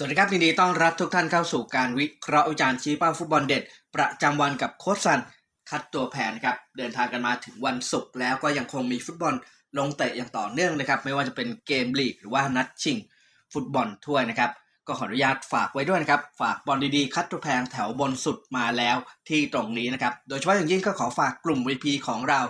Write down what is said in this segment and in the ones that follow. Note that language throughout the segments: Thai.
สวัสดีครับยินดีต้อนรับทุกท่านเข้าสู่การวิเคราะห์วิจารณ์ชี้เป้าฟุตบอลเด็ด ประจำวันกับโค้ชซันคัดตัวแผนครับเดินทางกันมาถึงวันศุกร์แล้วก็ยังคงมีฟุตบอลลงเตะอย่างต่อเนื่องนะครับ ไม่ว่าจะเป็นเกมลีกหรือว่านัดชิง ฟุตบอลถ้วยนะครับ ก็ขออนุญาตฝากไว้ด้วยนะครับ ฝากบอลดีๆ คัดตัวแพงแถวบนสุดมาแล้วที่ตรงนี้นะครับ โดยเฉพาะอย่างยิ่งก็ขอฝากกลุ่ม VP ของเรา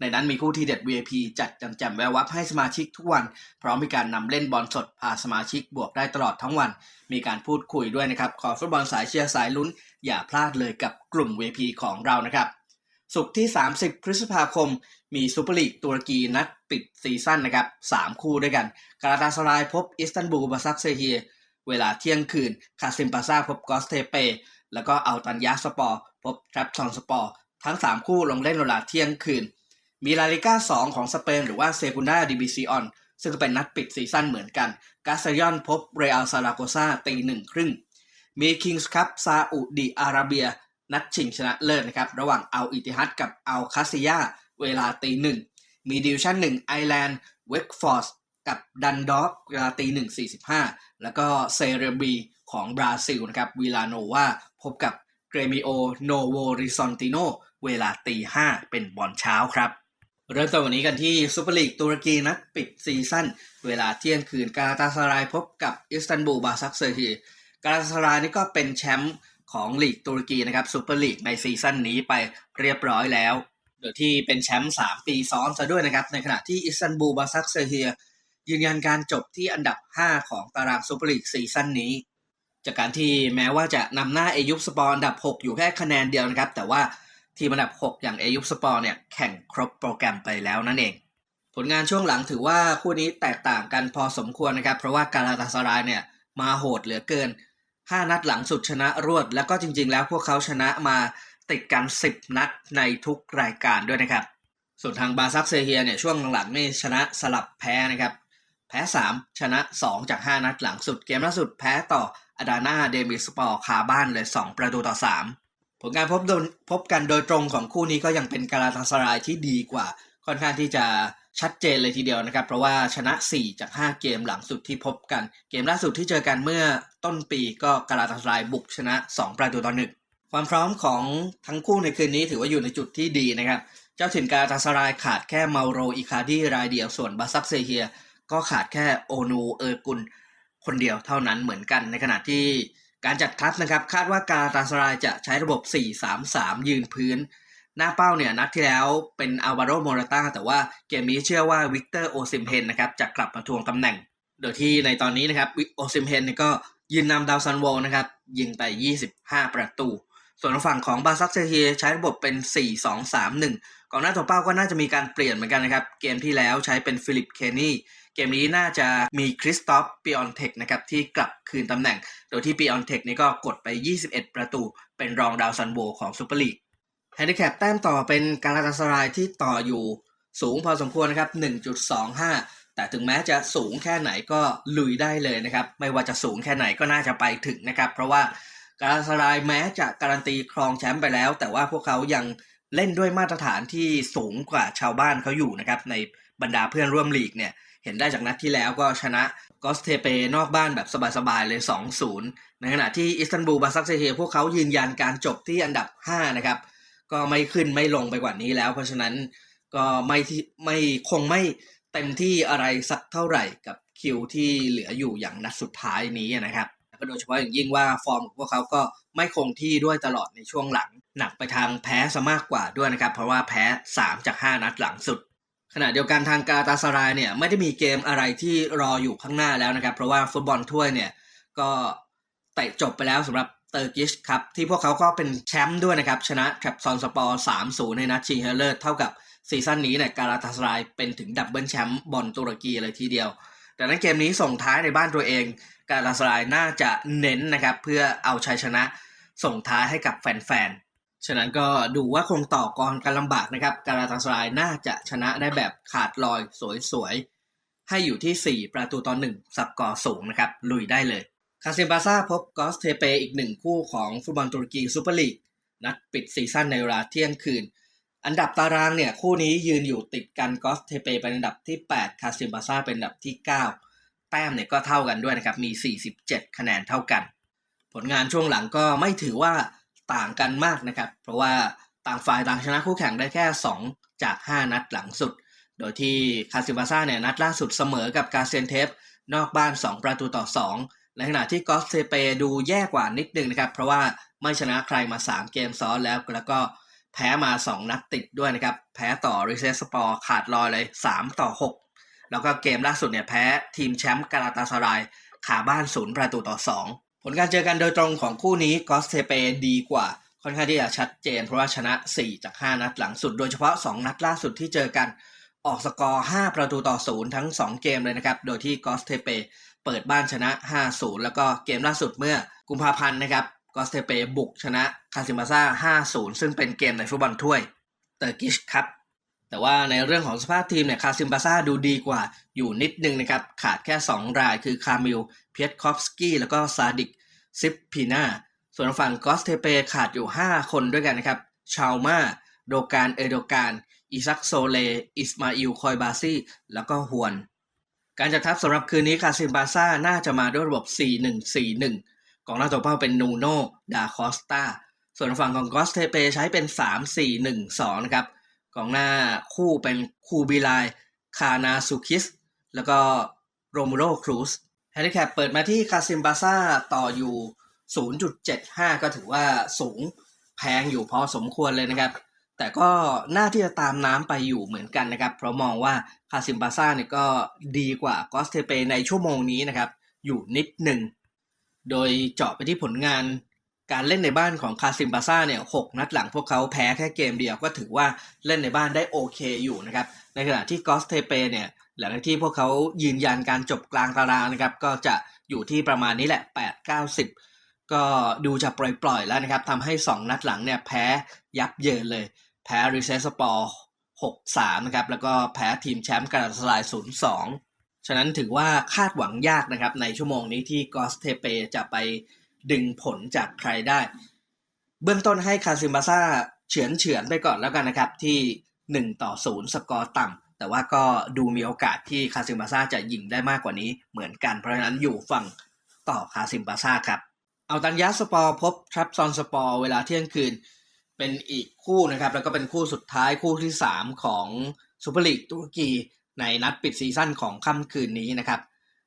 ในนั้นมีคู่ที่เด็ด VIP จัดจำๆแวววับให้สมาชิกทุกวัน พร้อมมีการนำเล่นบอลสดพาสมาชิกบวกได้ตลอดทั้งวัน มีการพูดคุยด้วยนะครับ ขอฟุตบอลสายเชียร์สายลุ้น อย่าพลาดเลยกับกลุ่ม VP ของเรานะครับสุกที่ 30 พฤษภาคม มีซูเปอร์ลีกตุรกีนัดปิดซีซั่นนะครับ 3 คู่ด้วยกัน กาลาตาสรายพบอิสตันบูลบาซักเซเฮีย เวลาเที่ยงคืน คาซิมปาซาพบกอสเทเป แล้วก็อัลตันยาสปอร์ พบทรัพซอนสปอร์ ทั้ง 3 คู่ลงเล่นเวลาเที่ยงคืน มีลาลิก้า 2 ของสเปนหรือว่าเซกุนดาดิบิซิออนซึ่งก็เป็นนัดปิดซีซั่นเหมือนกันกาซายอนพบเรอัลซาราโกซาตีหนึ่งครึ่ง มีคิงส์คัพซาอุดิอาระเบีย นัดชิงชนะเลิศนะครับ ระหว่างอัลอิติฮัดกับอัลคาซิยาเวลาตีหนึ่ง มีดิวชั่นหนึ่งไอแลนด์เวกฟอร์สกับดันดอฟเวลาตีหนึ่งสี่สิบห้าแล้วก็เซเรบีของบราซิลนะครับวิลาโนวาพบกับเกรมิโอโนโวริซอนติโนเวลาตีห้าเป็นบอลเช้าครับ เริ่มต้นวันนี้กันที่ซูเปอร์ลีกตุรกีนัดปิดซีซั่น เวลาเที่ยงคืนกาลาตาสรายพบกับอิสตันบูลบาซักเซอร์ฮีกาลาตาสรายนี่ก็เป็นแชมป์ของลีกตุรกีนะครับซูเปอร์ลีกในซีซั่นนี้ไปเรียบร้อยแล้ว โดยที่เป็นแชมป์3ปีซ้อนซะด้วยนะครับ ในขณะที่อิสตันบูลบาซักเซอร์ฮียืนยันการจบที่อันดับ 5 ของตารางซูเปอร์ลีกซีซั่นนี้ จากการที่แม้ว่าจะนำหน้าเอยุปสปอร์อันดับ 6 อยู่แค่คะแนนเดียวนะครับ แต่ว่า ทีมอันดับ 6 อย่างเอยุปสปอร์เนี่ยแข่งครบโปรแกรมไปแล้วนั่นเอง ผลงานช่วงหลังถือว่าคู่นี้แตกต่างกันพอสมควรนะครับ เพราะว่าการาตาสรายเนี่ยมาโหดเหลือเกิน 5 นัดหลังสุดชนะรวด แล้วก็จริง ๆ แล้วพวกเขาชนะมาติดกัน 10 นัดในทุกรายการด้วยนะครับ ส่วนทางบาซักเซเฮียเนี่ยช่วงหลังๆนี่ชนะสลับแพ้นะครับ แพ้ 3 ชนะ 2 จาก 5 นัดหลังสุด เกมล่าสุดแพ้ต่ออาดาน่าเดมิสปอร์คาบ้านเลย 2 ประตูต่อ 3 ผลการพบโดนพบกันโดยตรงของคู่นี้ก็ยังเป็นกาลาตาสรายที่ดีกว่า ค่อนข้างที่จะชัดเจนเลยทีเดียวนะครับ เพราะว่าชนะ 4 จาก 5 เกมหลังสุดที่พบกัน เกมล่าสุดที่เจอกันเมื่อต้นปีก็กาลาตาสรายบุกชนะ 2 ประตูต่อหนึ่งความพร้อมของทั้งคู่ในคืนนี้ถือว่าอยู่ในจุดที่ดีนะครับ เจ้าถิ่นกาลาตาสรายขาดแค่เมาโรอิคาดีรายเดียวส่วนบาซักเซเฮีย ก็ขาดแค่โอนูเออร์กุลคนเดียวเท่านั้นเหมือนกันในขณะที่ การจัดทัพนะครับคาดว่ากาตาสรายจะใช้ระบบ 4-3-3 ยืนพื้น หน้าเป้าเนี่ยนัดที่แล้วเป็นอัลวาโรโมราตาแต่ว่าเกมนี้เชื่อว่าวิกเตอร์โอซิมเพนนะครับจะกลับมาทวงตำแหน่ง โดยที่ในตอนนี้นะครับโอซิมเพนก็ยืนนำดาวซันโวนะครับยิงไป 25 ประตู ส่วนฝั่งของบาซักเซเฮียใช้ระบบเป็น 4-2-3-1ก่อนหน้าตัวเป้าก็น่าจะมีการเปลี่ยนเหมือนกันนะครับเกมที่แล้วใช้เป็นฟิลิปเคนี่ กมนี้น่าจะมีคริสตอฟปิออนเทคนะครับที่กลับคืนตำแหน่ง โดยที่ปิออนเทคนี่ก็กดไป 21 ประตู เป็นรองดาวซันโวของซูเปอร์ลีกแฮนดิแคปแต้มต่อเป็นการาตาสรายที่ต่ออยู่สูงพอสมควรนะครับ 1.25 แต่ถึงแม้จะสูงแค่ไหนก็ลุยได้เลยนะครับ ไม่ว่าจะสูงแค่ไหนก็น่าจะไปถึงนะครับ เพราะว่าการาตาสรายแม้จะการันตีครองแชมป์ไปแล้ว แต่ว่าพวกเขายังเล่นด้วยมาตรฐานที่สูงกว่าชาวบ้านเขาอยู่นะครับในบรรดาเพื่อนร่วมลีกเนี่ย เห็นได้จากนัดที่แล้วก็ชนะกอสเทเปนอกบ้านแบบสบายๆเลย 2-0 ในขณะที่อิสตันบูลบาซักเซเฮียพวกเขายืนยันการจบที่อันดับ 5 นะครับ ก็ไม่ขึ้นไม่ลงไปกว่านี้แล้ว เพราะฉะนั้นก็ไม่ที่ไม่คงไม่เต็มที่อะไรสักเท่าไหร่กับคิวที่เหลืออยู่อย่างนัดสุดท้ายนี้นะครับโดยเฉพาะอย่างยิ่งว่าฟอร์มของพวกเขาก็ไม่คงที่ด้วยตลอดในช่วงหลัง หนักไปทางแพ้ซะมากกว่าด้วยนะครับ เพราะว่าแพ้ 3 จาก 5 นัดหลังสุด ขณะเดียวกันทางกาตาสรายเนี่ยไม่ได้มีเกมอะไรที่รออยู่ข้างหน้าแล้วนะครับ เพราะว่าฟุตบอลถ้วยเนี่ยก็เตะจบไปแล้วสำหรับเตอร์กิชครับที่พวกเขาก็เป็นแชมป์ด้วยนะครับ ชนะแทรปซอนสปอร์3-0ในนัดชิงชนะเลิศเท่ากับซีซั่นนี้เนี่ยกาลาตาสรายเป็นถึงดับเบิลแชมป์บอลตุรกีเลยทีเดียว แต่นั้นเกมนี้ส่งท้ายในบ้านตัวเอง กาลาตาสรายน่าจะเน้นนะครับเพื่อเอาชัยชนะส่งท้ายให้กับแฟนๆ ฉะนั้นก็ดูว่าคงต่อกรกันลำบากนะครับ กาลาตาสรายน่าจะชนะได้แบบขาดลอยสวยๆ ให้อยู่ที่ 4 ประตูต่อ1สกอสูงนะครับ ลุยได้เลย คาซิมบาซาพบกอสเทเปอีกหนึ่งคู่ของฟุตบอลตุรกีซูเปอร์ลีก นัดปิดซีซั่นในเวลาเที่ยงคืน อันดับตารางเนี่ย คู่นี้ยืนอยู่ติดกันกอสเทเปเป็นอันดับที่ 8 คาซิมบาซาเป็นอันดับที่ 9 แต้มเนี่ยก็เท่ากันด้วยนะครับมี 47 คะแนนเท่ากัน ผลงานช่วงหลังก็ไม่ถือว่า ต่างกันมากนะครับ เพราะว่าต่างฝ่ายต่างชนะคู่แข่งได้แค่ 2 จาก 5 นัดหลังสุด โดยที่คาซิบาซ่าเนี่ยนัดล่าสุดเสมอกับกาเซยนเทฟนอกบ้าน 2 ประตูต่อ 2 ในขณะที่กอสเซเปดูแย่กว่านิดนึงนะครับ เพราะว่าไม่ชนะใครมา 3 เกมซ้อนแล้วแล้วก็แพ้มา 2 นัดติดด้วยนะครับ แพ้ต่อริเซสปอร์ขาดลอยเลย 3 ต่อ 6 แล้วก็เกมล่าสุดเนี่ยแพ้ทีมแชมป์กาลาตาสารายขาบ้านศูนย์ประตูต่อ 2 ผลการเจอกันโดยตรงของคู่นี้กอสเซเปดีกว่า ค่อนข้างที่จะชัดเจน เพราะว่าชนะ 4 จาก 5 นัดหลังสุด โดยเฉพาะ 2 นัดล่าสุดที่เจอกันออกสกอร์ 5 ประตูต่อ 0 ทั้ง 2 เกมเลยนะครับ โดยที่กอสเทเปเปิดบ้านชนะ 5-0 แล้วก็เกมล่าสุดเมื่อกุมภาพันธ์นะครับกอสเทเปบุกชนะคาซิมาซ่า 5-0 ซึ่งเป็นเกมในฟุตบอลถ้วยเตอร์กิชครับ แต่ว่าในเรื่องของสภาพทีมเนี่ยคาซิมบาซ่าดูดีกว่าอยู่นิดนึงนะครับขาดแค่ 2 รายคือคามิลเพียตคอฟสกี้แล้วก็ซาดิกซิปพีนาส่วนฝั่งกอสเทเปขาดอยู่ 5 คนด้วยกันนะครับชาวมาโดการเอโดการอิซักโซเล อิสมาอิลคอยบาซี่แล้วก็ฮวน การจัดทัพสำหรับคืนนี้คาซิมบาซ่าน่าจะมาด้วยระบบ 4-1-4-1 กองหน้าตัวเป้าเป็นนูโนดาคอสตาส่วนฝั่งของกอสเทเปใช้เป็น 3-4-1-2 นะครับ องหน้าคู่เป็นคูบิไลคานาซูคิส แล้วก็โรมูโรครูสแฮนดิแคปเปิดมาที่คาซิมบาซ่าต่ออยู่ 0.75 ก็ถือว่าสูงแพงอยู่พอสมควรเลยนะครับ แต่ก็น่าที่จะตามน้ำไปอยู่เหมือนกันนะครับ เพราะมองว่าคาซิมบาซ่าเนี่ยก็ดีกว่ากอสเทเปในชั่วโมงนี้นะครับ อยู่นิดหนึ่ง โดยเจาะไปที่ผลงาน การเล่นในบ้านของคาซิมบาซ่าเนี่ยหนัดหลังพวกเขาแพ้แค่เกมเดียวก็ถือว่าเล่นในบ้านได้โอเคอยู่นะครับ ในขณะที่กอสเทเปเนี่ยหลังจากที่พวกเขายืนยันการจบกลางตารางนะครับ ก็จะอยู่ที่ประมาณนี้แหละ 8 9 0 ก็ดูจะปล่อยๆแล้วนะครับทำให้ 2 นัดหลังเนี่ยแพ้ยับเยินเลย แพ้ริเซสปอร์6-3 นะครับ แล้วก็แพ้ทีมแชมป์กาลาตาสลาย0-2 ฉะนั้นถือว่าคาดหวังยากนะครับในชั่วโมงนี้ที่กอสเทเปจะไป ดึงผลจากใครได้ เบื้องต้นให้คาซิมบาซ่าเฉือนเฉือนไปก่อนแล้วกันนะครับ ที่ 1 ต่อ 0 สกอร์ต่ำแต่ว่าก็ดูมีโอกาสที่คาซิมบาซ่าจะยิงได้มากกว่านี้เหมือนกัน เพราะฉะนั้นอยู่ฝั่งต่อคาซิมบาซ่าครับเอาตันยาสปอร์พบทรัพซอนสปอร์เวลาเที่ยงคืนเป็นอีกคู่นะครับ แล้วก็เป็นคู่สุดท้ายคู่ที่ 3 ของซูเปอร์ลีกตุรกีในนัดปิดซีซั่นของค่ำคืนนี้นะครับ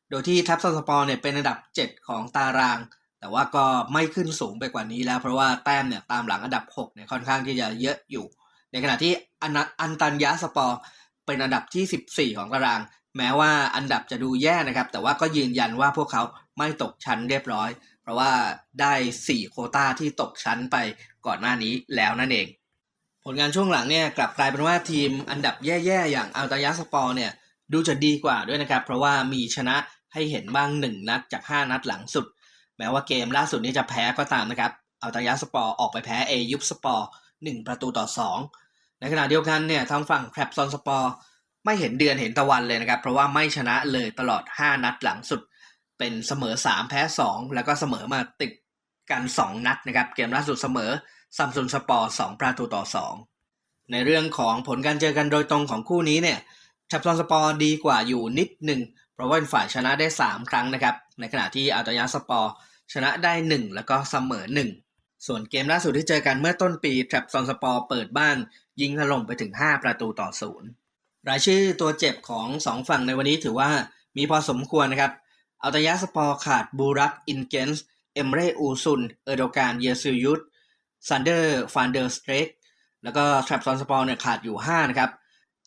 โดยที่ทัพซอนสปอร์เนี่ยเป็นอันดับ 7 ของตาราง แต่ว่าก็ไม่ขึ้นสูงไปกว่านี้แล้ว เพราะว่าแต้มเนี่ยตามหลังอันดับ6เนี่ยค่อนข้างที่จะเยอะอยู่ ในขณะที่อันอันตันยาสปอร์เป็นอันดับที่ 14 ของตาราง แม้ว่าอันดับจะดูแย่นะครับ แต่ว่าก็ยืนยันว่าพวกเขาไม่ตกชั้นเรียบร้อย เพราะว่าได้ 4 โคต้าที่ตกชั้นไปก่อนหน้านี้แล้วนั่นเอง ผลงานช่วงหลังเนี่ยกลับกลายเป็นว่าทีมอันดับแย่ๆอย่างอัลตายาสปอร์เนี่ยดูจะดีกว่าด้วยนะครับ เพราะว่ามีชนะให้เห็นบ้าง 1 นัดจาก 5 นัดหลังสุด แม้ว่าเกมล่าสุดนี้จะแพ้ก็ตามนะครับ เอัลตายาสปอร์ออกไปแพ้เอยุบสปอร์1ประตูต่อ2ในขณะเดียวกันเนี่ยทางฝั่งแครปซอนสปอร์ไม่เห็นเดือนเห็นตะวันเลยนะครับ เพราะว่าไม่ชนะเลยตลอด 5 นัดหลังสุด เป็นเสมอ 3 แพ้ 2 แล้วก็เสมอมาติดกัน 2 นัดนะครับ เกมล่าสุดเสมอซัมซุงสปอร์2ประตูต่อ 2 ในเรื่องของผลการเจอกันโดยตรงของคู่นี้เนี่ยชับซอนสปอร์ดีกว่าอยู่นิดหนึ่ง เพราะว่าฝ่ายชนะได้ 3 ครั้งนะครับ ในขณะที่อัลตยาสปอร์ชนะได้ 1 แล้วก็เสมอ 1 ส่วนเกมล่าสุดที่เจอกันเมื่อต้นปีแทรปซอนสปอร์เปิดบ้านยิงถล่มไปถึง 5 ประตูต่อ0รายชื่อตัวเจ็บของ 2 ฝั่งในวันนี้ถือว่ามีพอสมควรนะครับอัลตยาสปอร์ขาดบูรักอินเกนส์เอมเรอูซุน เออร์โดการเยซิยุตซันเดอร์ฟานเดอร์สเตรกแล้วก็แทรัพซอนสปอร์เนี่ยขาดอยู่ 5 นะครับ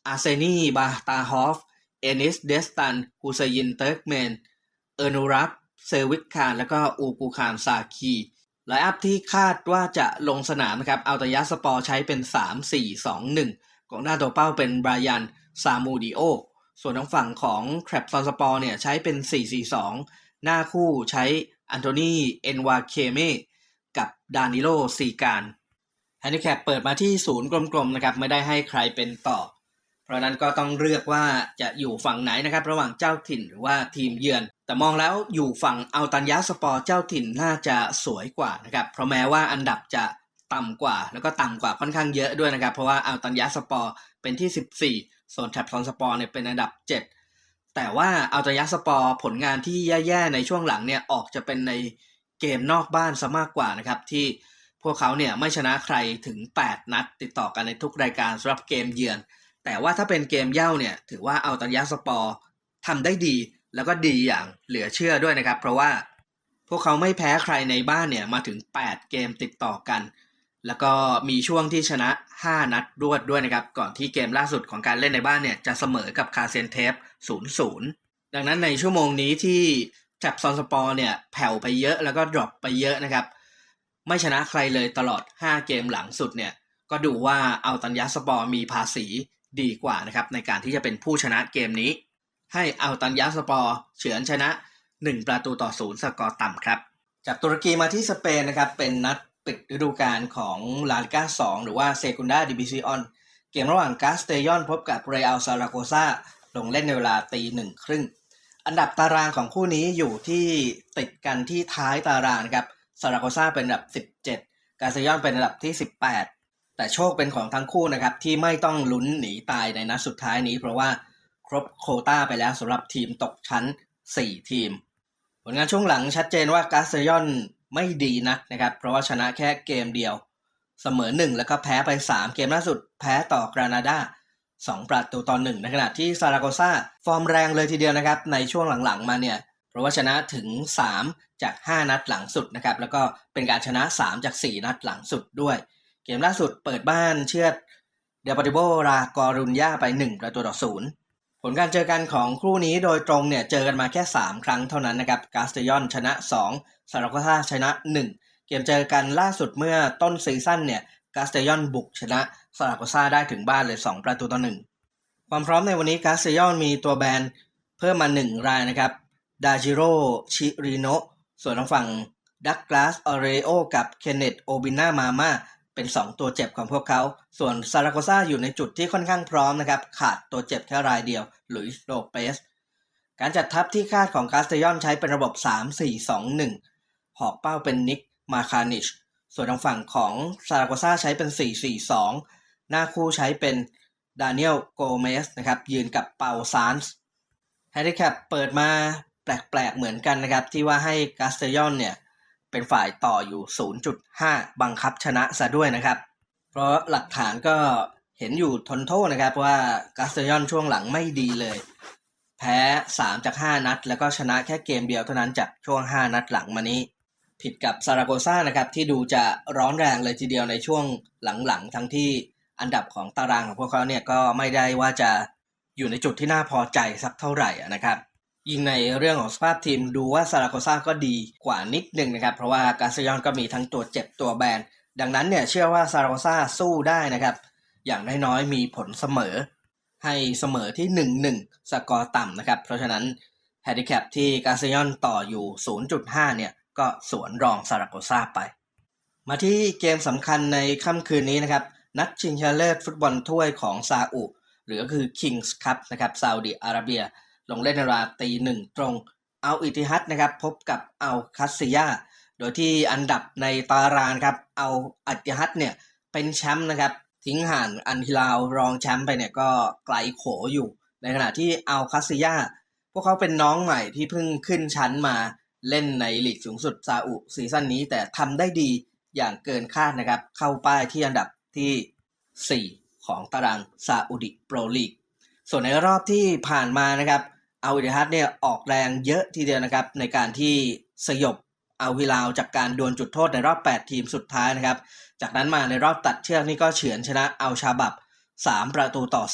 อารเซนีบาตาฮอฟ เอนิส เดสตันฮูเซยิน เติร์กเมน เออร์นูรับเซวิกคาน แล้วก็อูกูคานซาคีไลอัพที่คาดว่าจะลงสนามนะครับ เอัลตยาสปอร์ใช้เป็น 3-4-2-1ของหน้าตัวเป้าเป็นบรายัน ซามูดิโอ ส่วนทางฝั่งของแครปซอนสปอร์เนี่ยใช้เป็น 4-4-2 หน้าคู่ใช้อันโทนีเอนวาเคเมกับดานิโลซีการแฮนดิแคปเปิดมาที่ศูนย์กลมๆนะครับ ไม่ได้ให้ใครเป็นต่อ เพราะนั้นก็ต้องเลือกว่าจะอยู่ฝั่งไหนนะครับ ระหว่างเจ้าถิ่นหรือว่าทีมเยือน แต่มองแล้วอยู่ฝั่งอัลตันยาสปอร์เจ้าถิ่นน่าจะสวยกว่านะครับเพราะแม้ว่าอันดับจะต่ำกว่า แล้วก็ต่ำกว่าค่อนข้างเยอะด้วยนะครับ เพราะว่าอัลตันยาสปอร์เป็นที่ 14 ส่วนแทบซอนสปอร์เนี่ยเป็นอันดับ 7 แต่ว่าอัลตยาสปอร์ผลงานที่แย่ๆในช่วงหลังเนี่ยออกจะเป็นในเกมนอกบ้านซะมากกว่านะครับที่พวกเขาเนี่ยไม่ชนะใครถึง 8 นัดติดต่อกันในทุกรายการสำหรับเกมเยือน แต่ว่าถ้าเป็นเกมเย่าเนี่ย ถือว่าอัลตยาสปอร์ทำได้ดี แล้วก็ดีอย่างเหลือเชื่อด้วยนะครับ เพราะว่าพวกเขาไม่แพ้ใครในบ้านเนี่ยมาถึง 8 เกมติดต่อกัน แล้วก็มีช่วงที่ชนะ 5 นัดรวดด้วยนะครับ ก่อนที่เกมล่าสุดของการเล่นในบ้านเนี่ยจะเสมอกับคาเซนเทฟ0-0 ดังนั้นในชั่วโมงนี้ที่แท็บซอนสปอร์เนี่ยแผ่วไปเยอะแล้วก็ดรอปไปเยอะนะครับ ไม่ชนะใครเลยตลอด 5 เกมหลังสุดเนี่ยก็ดูว่าเอัลตันยาสปอร์มีภาษี ดีกว่านะครับในการที่จะเป็นผู้ชนะเกมนี้ ให้อัลตันยาสปอร์เฉือนชนะ 1 ประตูต่อศูนย์สกอร์ต่ำครับจากตุรกีมาที่สเปนนะครับเป็นนัดปิดฤดูกาลของลาลิก้า2หรือว่าเซกุนดาดิบิซิออนเกมระหว่างกาสเตยอนพบกับเรอัลซาราโกซาลงเล่นในเวลาตีหนึ่งครึ่งอันดับตารางของคู่นี้อยู่ที่ติดกันที่ท้ายตารางครับซาราโกซาเป็นอันดับ 17 กาสเตยอนเป็นอันดับที่ 18 แต่โชคเป็นของทั้งคู่นะครับที่ไม่ต้องลุ้นหนีตายในนัดสุดท้ายนี้ เพราะว่าครบโคต้าไปแล้วสำหรับทีมตกชั้น 4 ทีม ผลงานช่วงหลังชัดเจนว่ากาสเตยอนไม่ดีนักนะครับ เพราะว่าชนะแค่เกมเดียว เสมอ 1 แล้วก็แพ้ไป 3 เกมล่าสุด แพ้ต่อกรานาดา2 ประตูต่อ1ในขณะที่ซาราโกซาฟอร์มแรงเลยทีเดียวนะครับ ในช่วงหลังๆมาเนี่ย เพราะว่าชนะถึง 3 จาก 5 นัดหลังสุดนะครับแล้วก็เป็นการชนะ 3 จาก 4 นัดหลังสุดด้วย เกมล่าสุดเปิดบ้านเชือดเดปาติโบรากอรุนยาไป 1 ประตูต่อศูนย์ผลการเจอกันของคู่นี้โดยตรงเนี่ยเจอกันมาแค่ 3 ครั้งเท่านั้นนะครับกาสเตยอนชนะ 2 ซาราโกซาชนะ 1 เกมเจอกันล่าสุดเมื่อต้นซีซั่นเนี่ยกาสเตยอนบุกชนะซาราโกซาได้ถึงบ้านเลย 2 ประตูต่อ1ความพร้อมในวันนี้กาสเตยอนมีตัวแบนเพิ่มมา 1 รายนะครับดาจิโร่ชิริโนส่วนทางฝั่งดักกลาสออเรโอกับเคนเนตโอบินามาม่า เป็น 2 ตัวเจ็บของพวกเขา ส่วนซาราโกซาอยู่ในจุดที่ค่อนข้างพร้อมนะครับ ขาดตัวเจ็บแค่รายเดียว หลุยส์โลเปส การจัดทัพที่คาดของกาสเตยอนใช้เป็นระบบ 3-4-2-1 หอกเป้าเป็นนิก มาคานิช ส่วนทางฝั่งของซาราโกซาใช้เป็น 4-4-2 หน้าคู่ใช้เป็นดานิเอลโกเมสนะครับ ยืนกับเปาซานส์แฮร์รี่แคปเปิดมาแปลกๆเหมือนกันนะครับ ที่ว่าให้กาสเตยอนเนี่ย เป็นฝ่ายต่ออยู่ 0.5 บังคับชนะซะด้วยนะครับ เพราะหลักฐานก็เห็นอยู่ทนโทษนะครับว่ากาสเตยอนช่วงหลังไม่ดีเลย แพ้ 3 จาก 5 นัด แล้วก็ชนะแค่เกมเดียวเท่านั้นจากช่วง 5 นัดหลังมานี้ ผิดกับซาราโกซ่านะครับที่ดูจะร้อนแรงเลยทีเดียวในช่วงหลังๆ ทั้งที่อันดับของตารางของพวกเขาเนี่ยก็ไม่ได้ว่าจะอยู่ในจุดที่น่าพอใจสักเท่าไหร่นะครับ ยิ่งในเรื่องของสภาพทีมดูว่าซาราโกซาก็ดีกว่านิดนึงนะครับ เพราะว่ากาซยอนก็มีทั้งตัวเจ็บตัวแบน ดังนั้นเนี่ยเชื่อว่าซาราโกซาสู้ได้นะครับ อย่างน้อยๆมีผลเสมอ ให้เสมอที่ 1-1 สกอร์ต่ำนะครับ เพราะฉะนั้นแฮนดิแคปที่กาซยอนต่ออยู่ 0.5 เนี่ยก็สวนรองซาราโกซาไป มาที่เกมสำคัญในค่ำคืนนี้นะครับ นัดชิงชนะเลิศฟุตบอลถ้วยของซาอุหรือก็คือ Kings Cup นะครับซาอุดิอาระเบีย ลงเล่นในเวลาตีหนึ่งตรงเอาอิติฮัดนะครับพบกับเอาคัสซิยาโดยที่อันดับในตารางครับเอาอิติฮัดเนี่ยเป็นแชมป์นะครับทิ้งห่างอันฮิลาวรองแชมป์ไปเนี่ยก็ไกลโขอยู่ ในขณะที่เอาคัสซิยาพวกเขาเป็นน้องใหม่ที่เพิ่งขึ้นชั้นมาเล่นในลีกสูงสุดซาอุซีซั่นนี้ แต่ทำได้ดีอย่างเกินคาดนะครับ เข้าป้ายที่อันดับที่ 4 ของตารางซาอุดิโปรลีก ส่วนในรอบที่ผ่านมานะครับ อาอิติฮัดเนี่ยออกแรงเยอะทีเดียวนะครับ ในการที่สยบเอาฮิลาวจากการดวลจุดโทษในรอบ 8 ทีมสุดท้ายนะครับ จากนั้นมาในรอบตัดเชือกนี่ก็เฉือนชนะเอาชาบับ 3 ประตูต่อ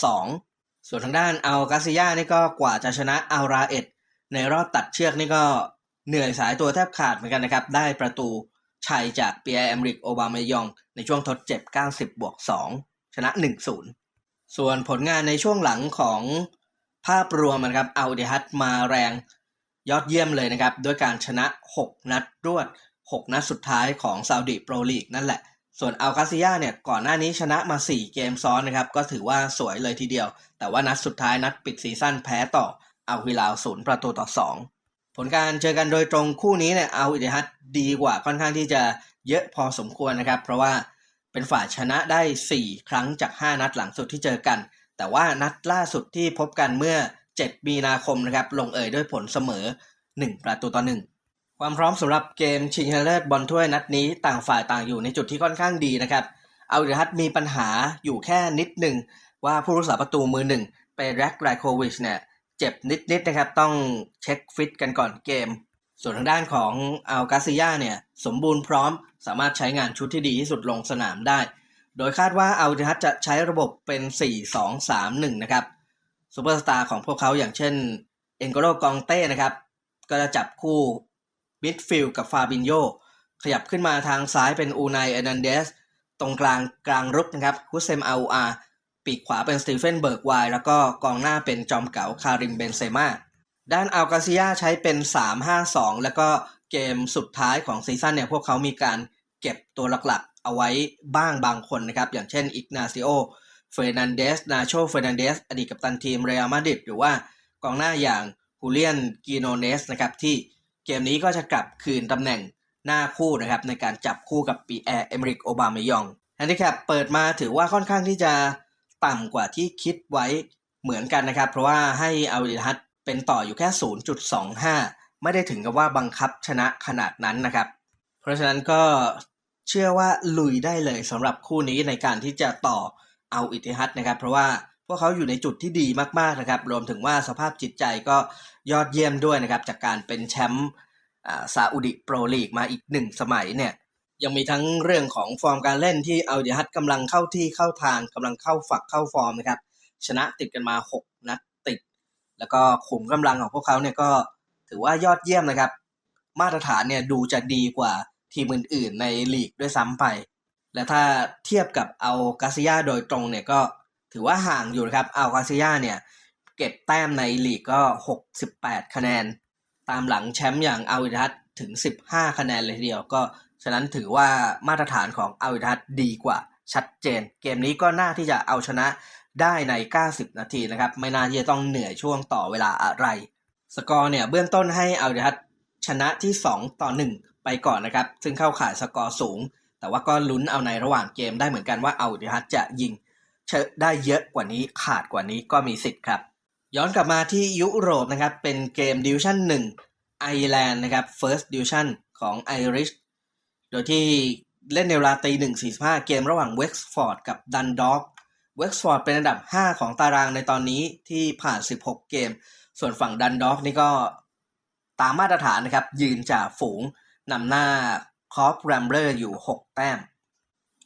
2 ส่วนทางด้านเอากาซิยานี่ก็กว่าจะชนะเอาราเอ็ด ในรอบตัดเชือกนี่ก็เหนื่อยสายตัวแทบขาดเหมือนกันนะครับ ได้ประตูชัยจากเปียร์แอมริกโอบามายอง ในช่วงทดเจ็บ 90 บวก 2 ชนะ 1-0 ส่วนผลงานในช่วงหลังของ ภาพรวมนะครับเอาเดฮัตมาแรงยอดเยี่ยมเลยนะครับด้วยการชนะ 6 นัดรวด 6 นัดสุดท้ายของซาอุดิโปรลีกนั่นแหละ ส่วนอัลคาซิยาเนี่ยก่อนหน้านี้ชนะมา 4 เกมซ้อนนะครับก็ถือว่าสวยเลยทีเดียว แต่ว่านัดสุดท้ายนัดปิดซีซั่นแพ้ต่ออัลฮิลาศูนย์ประตูต่อ 2 ผลการเจอกันโดยตรงคู่นี้เนี่ยอัลอิติฮัดดีกว่าค่อนข้างที่จะเยอะพอสมควรนะครับ เพราะว่าเป็นฝ่ายชนะได้ 4 ครั้งจาก 5 นัดหลังสุดที่เจอกัน แต่ว่านัดล่าสุดที่พบกันเมื่อ 7 มีนาคมนะครับลงเอยด้วยผลเสมอ 1 ประตูต่อ 1 ความพร้อมสำหรับเกมชิงชนะเลิศบอลถ้วยนัดนี้ต่างฝ่ายต่างอยู่ในจุดที่ค่อนข้างดีนะครับเอาเดฮัตมีปัญหาอยู่แค่นิดหนึ่งว่าผู้รักษาประตูมือหนึ่งเปแร็กไลโควิชเนี่ยเจ็บนิดๆนะครับต้องเช็คฟิตกันก่อนเกม ส่วนทางด้านของอัลกาซิยาเนี่ยสมบูรณ์พร้อมสามารถใช้งานชุดที่ดีที่สุดลงสนามได้ โดยคาดว่าอัลเดฮัตจะใช้ระบบเป็น 4-2-3-1 นะครับซูเปอร์สตาร์ของพวกเขาอย่างเช่นเอ็นโกโลกองเต้นะครับ ก็จะจับคู่มิดฟิลด์กับฟาบินโยขยับขึ้นมาทางซ้ายเป็นอูนายเอนันเดส ตรงกลางกลางรุกนะครับฮุสเซมอาอูอาปีกขวาเป็นสตีเฟนเบิร์กไวแล้วก็กองหน้าเป็นจอมเก๋าคาริมเบนเซม่าด้านอัลกาซิยาใช้เป็น 3-5-2 แล้วก็เกมสุดท้ายของซีซั่นเนี่ยพวกเขามีการเก็บตัวหลัก เอาไว้บ้างบางคนนะครับ อย่างเช่นอิกนาซิโอเฟรนันเดสนาโชเฟรนันเดสอดีตกัปตันทีมเรอัลมาดริดหรือว่ากองหน้าอย่างฮูเลียนกีโนเนสนะครับที่เกมนี้ก็จะกลับคืนตำแหน่งหน้าคู่นะครับในการจับคู่กับปีแอร์เอมริกโอบามายองแฮนดิแคปเปิดมาถือว่าค่อนข้างที่จะต่ำกว่าที่คิดไว้เหมือนกันนะครับ เพราะว่าให้อัลดิฮัตเป็นต่ออยู่แค่ 0.25 ไม่ได้ถึงกับว่าบังคับชนะขนาดนั้นนะครับ เพราะฉะนั้นก็ ชื่อว่าลุยได้เลยสำหรับคู่นี้ในการที่จะต่อเอาอิติฮัดนะครับ เพราะว่าพวกเขาอยู่ในจุดที่ดีมากๆนะครับ รวมถึงว่าสภาพจิตใจก็ยอดเยี่ยมด้วยนะครับ จากการเป็นแชมป์ซาอุดิโปรลีกมาอีกหนึ่งสมัยเนี่ยยังมีทั้งเรื่องของฟอร์มการเล่นที่อัลดิฮัดกำลังเข้าที่เข้าทางกำลังเข้าฝักเข้าฟอร์มนะครับ ชนะติดกันมา 6 นัดติด แล้วก็ขุมกำลังของพวกเขาเนี่ยก็ถือว่ายอดเยี่ยมนะครับ มาตรฐานเนี่ยดูจะดีกว่า ทีมอื่นๆในลีกด้วยซ้ำไป และถ้าเทียบกับเอากาซิยาโดยตรงเนี่ยก็ถือว่าห่างอยู่นะครับเอากาซิยาเนี่ยเก็บแต้มในลีกก็ 68 คะแนน ตามหลังแชมป์อย่างอัลอิทัสถึง 15 คะแนนเลยทีเดียวก็ฉะนั้นถือว่ามาตรฐานของอัลอิทัสดีกว่าชัดเจน เกมนี้ก็น่าที่จะเอาชนะได้ใน 90 นาทีนะครับ ไม่น่าที่จะต้องเหนื่อยช่วงต่อเวลาอะไร สกอร์เนี่ยเบื้องต้นให้อัลอิทัสชนะที่ 2 ต่อ 1 ไปก่อนนะครับ ซึ่งเข้าข่ายสกอร์สูง แต่ว่าก็ลุ้นเอาในระหว่างเกมได้เหมือนกันว่าเอัลอิทัสจะยิงได้เยอะกว่านี้ขาดกว่านี้ก็มีสิทธิ์ครับ ย้อนกลับมาที่ยุโรปนะครับเป็นเกมดิวชั่น1ไอร์แลนด์นะครับ First Division ของไอริชโดยที่เล่นในเวลาตีหนึ่งสี่ห้าเกมระหว่างเว็กซ์ฟอร์ดกับดันด็อกเว็กซ์ฟอร์ดเป็นอันดับ 5 ของตารางในตอนนี้ที่ผ่าน 16 เกม ส่วนฝั่งดันด็อกนี่ก็ตามมาตรฐานนะครับ ยืนจาฝูง นำหน้าคอฟแรมเบอร์อยู่ 6 แต้ม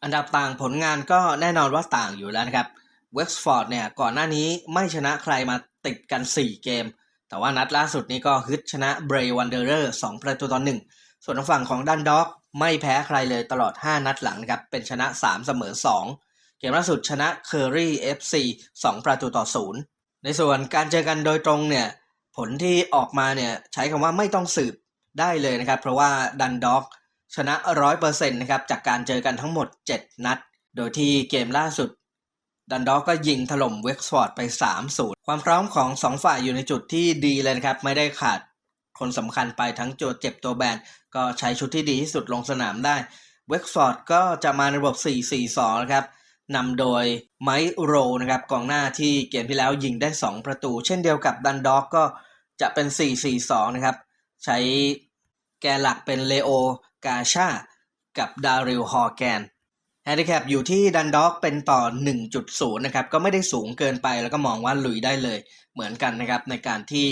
อันดับต่างผลงานก็แน่นอนว่าต่างอยู่แล้วนะครับเว็กซ์ฟอร์ดเนี่ยก่อนหน้านี้ไม่ชนะใครมาติดกัน 4 เกม แต่ว่านัดล่าสุดนี้ก็ฮึดชนะเบรย์วันเดอร์2ประตูต่อ1ส่วนทางฝั่งของดันด็อกไม่แพ้ใครเลยตลอด 5 นัดหลังนะครับเป็นชนะ 3 เสมอ 2 เกมล่าสุดชนะเคอรี่ FC 2 ประตูต่อ 0 ในส่วนการเจอกันโดยตรงเนี่ยผลที่ออกมาเนี่ยใช้คำว่าไม่ต้องสืบ ได้เลยนะครับ เพราะว่าดันด็อกชนะ100%นตนะครับจากการเจอกันทั้งหมด 7 นัด โดยที่เกมล่าสุด ดันด็อกก็ยิงถล่มเว็กซ์ฟอร์ดไป 3-0 ความพร้อมของ 2 ฝ่ายอยู่ในจุดที่ดีเลยนะครับ ไม่ได้ขาดคนสำคัญไปทั้งโจเจ็บตัวแบน ก็ใช้ชุดที่ดีที่สุดลงสนามได้เว็กซ์ฟอร์ดก็จะมาในระบบ 4-4-2 นะครับนำโดยไมค์โรนะครับกองหน้าที่เกมที่แล้วยิงได้ 2 ประตู เช่นเดียวกับดันด็อกก็จะเป็น 4-4-2 นะครับ ใช้ แกนหลักเป็นเลโอกาชากับดาริลฮอร์แกนแฮนดิแคปอยู่ที่ดันด็อกเป็นต่อ 1.0 นะครับ ก็ไม่ได้สูงเกินไปแล้วก็มองว่าลุยได้เลย เหมือนกันนะครับในการที่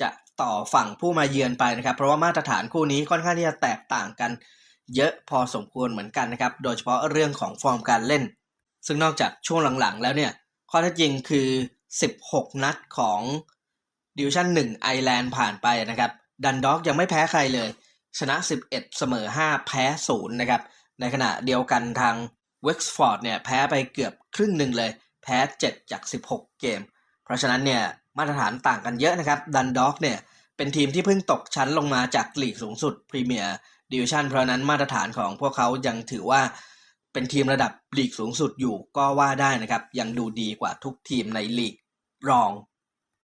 จะต่อฝั่งผู้มาเยือนไปนะครับ เพราะว่ามาตรฐานคู่นี้ค่อนข้างที่จะแตกต่างกัน เยอะพอสมควรเหมือนกันนะครับ โดยเฉพาะเรื่องของฟอร์มการเล่น ซึ่งนอกจากช่วงหลังๆ แล้วเนี่ย ข้อเท็จจริงคือ 16 นัดของดิวชั่น1ไอร์แลนด์ผ่านไปนะครับ ดันด็อกยังไม่แพ้ใครเลย ชนะ 11 เสมอ 5 แพ้ 0 นะครับ ในขณะเดียวกันทางเว็กซ์ฟอร์ดเนี่ยแพ้ไปเกือบครึ่งหนึ่งเลย แพ้ 7 จาก 16 เกม เพราะฉะนั้นเนี่ยมาตรฐานต่างกันเยอะนะครับดันด็อกเนี่ยเป็นทีมที่เพิ่งตกชั้นลงมาจากลีกสูงสุดพรีเมียร์ดิวิชั่นเพราะนั้นมาตรฐานของพวกเขายังถือว่าเป็นทีมระดับลีกสูงสุดอยู่ก็ว่าได้นะครับ ยังดูดีกว่าทุกทีมในลีกรอง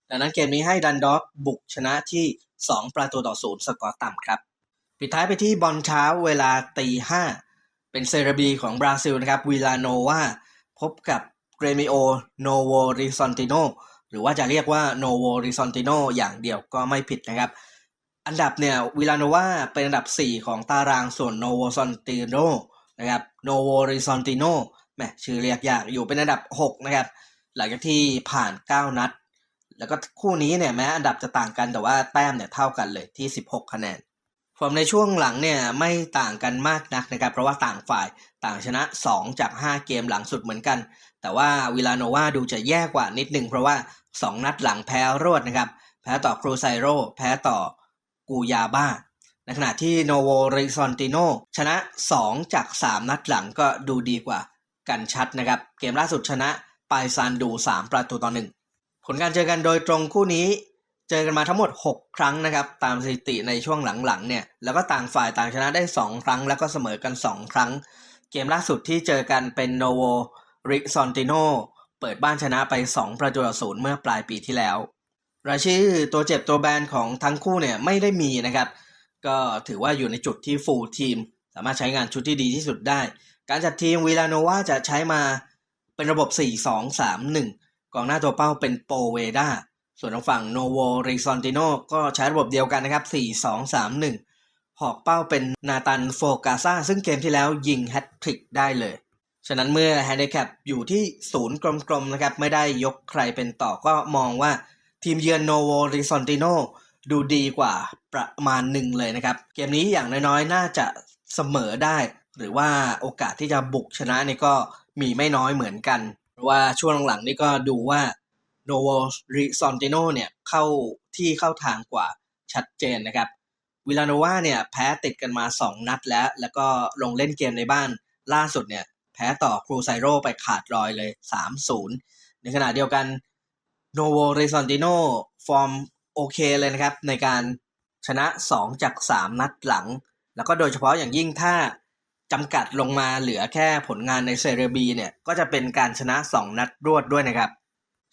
ดังนั้นเกมนี้ให้ดันด็อกบุกชนะที่ 2 ประตูต่อศูนย์สกอร์ต่ำครับ ปิดท้ายไปที่บอลเช้าเวลาตีห้าเป็นเซราบีของบราซิลนะครับวิลาโนวาพบกับเกรมิโอโนโวริซอนติโนหรือว่าจะเรียกว่าโนโวริซอนติโนอย่างเดียวก็ไม่ผิดนะครับ อันดับเนี่ยวิลาโนวาเป็นอันดับ 4 ของตารางส่วนโนโวซอนติโนนะครับโนโวริซอนติโนแมชื่อเรียกยากอยู่เป็นอันดับ 6 นะครับ หลังจากที่ผ่าน 9 นัด แล้วก็คู่นี้เนี่ยแม้อันดับจะต่างกันแต่ว่าแต้มเนี่ยเท่ากันเลยที่ 16 คะแนน ฟอร์มในช่วงหลังเนี่ยไม่ต่างกันมากนักนะครับเพราะว่าต่างฝ่ายต่างชนะ 2 จาก 5 เกมหลังสุดเหมือนกัน แต่ว่าวิลาโนวาดูจะแย่กว่านิดนึงเพราะว่า 2 นัดหลังแพ้รวดนะครับ แพ้ต่อครูไซโรแพ้ต่อกูยาบ้าในขณะที่โนโวริซอนติโนชนะ 2 จาก 3 นัดหลังก็ดูดีกว่ากันชัดนะครับ เกมล่าสุดชนะปายซานดู 3 ประตูต่อ1ผลการเจอกันโดยตรงคู่นี้ เจอกันมาทั้งหมด 6 ครั้งนะครับ ตามสถิติในช่วงหลังๆเนี่ยแล้วก็ต่างฝ่ายต่างชนะได้ 2 ครั้ง แล้วก็เสมอกัน 2 ครั้ง เกมล่าสุดที่เจอกันเป็นโนโวริซอนติโนเปิดบ้านชนะไป 2 ประตูต่อศูนย์เมื่อปลายปีที่แล้วรายชื่อตัวเจ็บตัวแบนของทั้งคู่เนี่ยไม่ได้มีนะครับ ก็ถือว่าอยู่ในจุดที่ฟูลทีม สามารถใช้งานชุดที่ดีที่สุดได้ การจัดทีมวิลาโนวาจะใช้มาเป็นระบบ 4-2-3-1 กองหน้าตัวเป้าเป็นโปเวดา ส่วนทางฝั่งโนโวริซอนติโนก็ใช้ระบบเดียวกันนะครับ 4-2-3-1 หอกเป้าเป็นนาตันโฟกาซาซึ่งเกมที่แล้วยิงแฮตทริกได้เลย ฉะนั้นเมื่อแฮนดิแคปอยู่ที่ศูนย์กลมๆนะครับ ไม่ได้ยกใครเป็นต่อก็มองว่าทีมเยือนโนโวริซอนติโนดูดีกว่าประมาณหนึ่งเลยนะครับ เกมนี้อย่างน้อยๆ น่าจะเสมอได้ หรือว่าโอกาสที่จะบุกชนะนี่ก็มีไม่น้อยเหมือนกัน เพราะว่าช่วงหลังๆนี่ก็ดูว่า โนโวริซอนติโนเนี่ยเข้าที่เข้าทางกว่าชัดเจนนะครับวิลาโนวาเนี่ยแพ้ติดกันมา 2 นัดแล้ว แล้วก็ลงเล่นเกมในบ้านล่าสุดเนี่ยแพ้ต่อครูไซโรไปขาดรอยเลย 3-0 ในขณะเดียวกันโนโวเรซอนติโนฟอร์มโอเคเลยนะครับ ในการชนะ 2 จาก 3 นัดหลัง แล้วก็โดยเฉพาะอย่างยิ่งถ้าจำกัดลงมาเหลือแค่ผลงานในเซเรบีเนี่ยก็จะเป็นการชนะ 2 นัดรวดด้วยนะครับ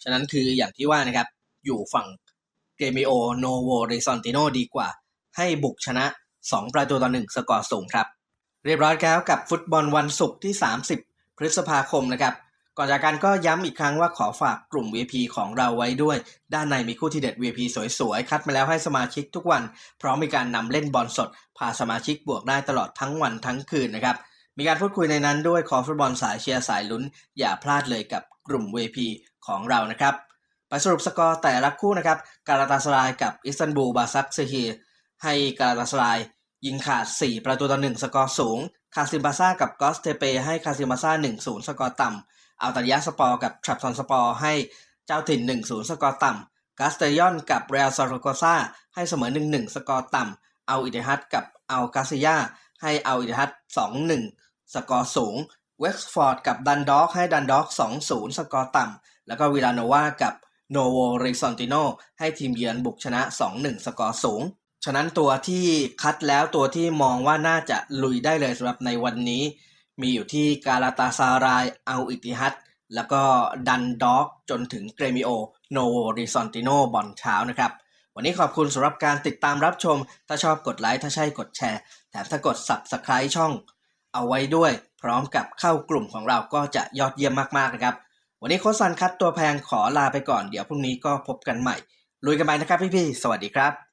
ฉะนั้นคืออย่างที่ว่านะครับ อยู่ฝั่งเกมิโอโนโวเรซอนติโนดีกว่า ให้บุกชนะ 2 ประตูต่อ 1 สกอร์สูงครับ เรียบร้อยแล้วกับฟุตบอลวันศุกร์ที่ 30 พฤษภาคมนะครับ ก่อนจากกันก็ย้ำอีกครั้งว่าขอฝากกลุ่ม VP ของเราไว้ด้วย ด้านในมีคู่ที่เด็ด VP สวยๆ คัดมาแล้วให้สมาชิกทุกวัน พร้อมมีการนำเล่นบอลสด พาสมาชิกบวกได้ตลอดทั้งวันทั้งคืนนะครับมีการพูดคุยในนั้นด้วยคอฟุตบอลสายเชียร์สายลุ้น อย่าพลาดเลยกับกลุ่ม VP ของเรานะครับ ไปสรุปสกอร์แต่ละคู่นะครับ การาตาสรายกับอิสตันบูลบาซักเซฮีให้การาตาสรายยิงขาด 4 ประตูต่อ1สกอร์สูง คาซิมบาซ่ากับกอสเทเปให้คาซิมบาซ่า1-0 สกอร์ต่ำอัลตาริยาสปอร์กับทรัพซอนสปอร์ให้เจ้าถิ่น 1-0 สกอร์ต่ำกาสเตยอนกับเรอัลซาโรโกซาให้เสมอ 1-1 สกอร์ต่ำเอาอิเดฮัดกับเอัลกาซิยาให้เอาอิเดฮัด2-1 สกอร์สูงเวกซ์ฟอร์ดกับดันด็อกให้ดันด็อก2-0 สกอร์ต่ำ แล้วก็วิลาโนวากับโนโวริซอนติโนให้ทีมเยือนบุกชนะ 2-1 สกอร์สูง ฉะนั้นตัวที่คัดแล้วตัวที่มองว่าน่าจะลุยได้เลยสำหรับในวันนี้ มีอยู่ที่กาลาตาซารายเอาอิติฮัดแล้วก็ดันด็อกจนถึงเกรมิโอโนโวริซอนติโนบอลเช้านะครับ วันนี้ขอบคุณสำหรับการติดตามรับชม ถ้าชอบกดไลค์ถ้าใช่กดแชร์ แถมถ้ากด Subscribe ช่อง เอาไว้ด้วย พร้อมกับเข้ากลุ่มของเราก็จะยอดเยี่ยมมากๆนะครับ วันนี้โค้ชซันคัดตัวแพงขอลาไปก่อน เดี๋ยวพรุ่งนี้ก็พบกันใหม่ ลุยกันไปนะครับพี่ๆ สวัสดีครับ